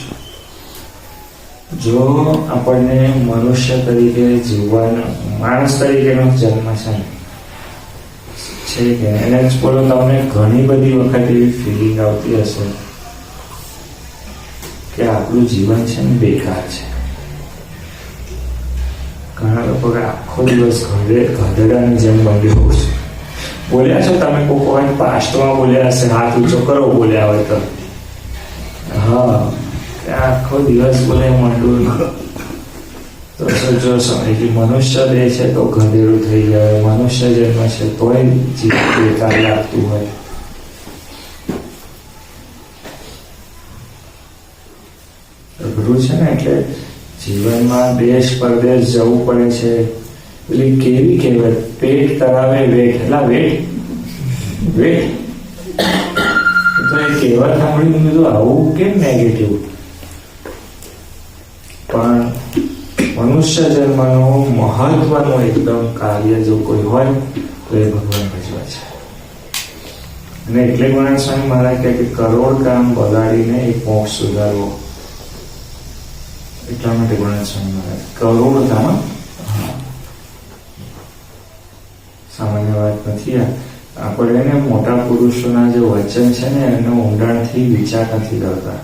છું. જો આપણને મનુષ્ય તરીકે જીવવાનો, માણસ તરીકેનો જન્મ છે છે કે એને જ બોલો, તમને ઘણી બધી વખત એવી ફિલિંગ આવતી હશે કે આપણું જીવન છે ને બેકાર છે. ઘણા લોકો આખો દિવસ ઘરે ગધેડાની જેમ બન્યું હોય છે. બોલ્યા છો તમે કોઈ પાસ્ટમાં બોલ્યા હશે, હાથ ઊંચો કરો, બોલ્યા હોય તો. હા આખો દિવસ બોલે મંડું તો જો મનુષ્ય દેહ છે તો ગધેડું થઈ જાય. મનુષ્ય જન્મ છે તોય જીવન બેકાર લાગતું હોય. છે ને એટલે જીવનમાં દેશ પરદેશ જવું પડે છે. પેલી કેવી કહેવાય પેટ તરાવે વેઠ એટલા વેઠ વેઠ તો એ કહેવત સાંભળી મેં કીધું, આવું કેમ નેગેટિવ પણ મનુષ્ય જન્મનું મહત્વનું એકદમ કાર્ય જો કોઈ હોય, તો એ ભગવાન ભજવા છે. અને એટલે ગણેશ સ્વામી મહારાજ કહે કે કરોડ કામ બગાડીને એક મોક્ષ સુધારવો. એટલા માટે ગણેશ સ્વામી મહારાજ કરોડ કામ સામાન્ય વાત નથી આપણે એને મોટા પુરુષોના જે વચન છે ને, એનો ઊંડાણથી વિચાર નથી કરતા.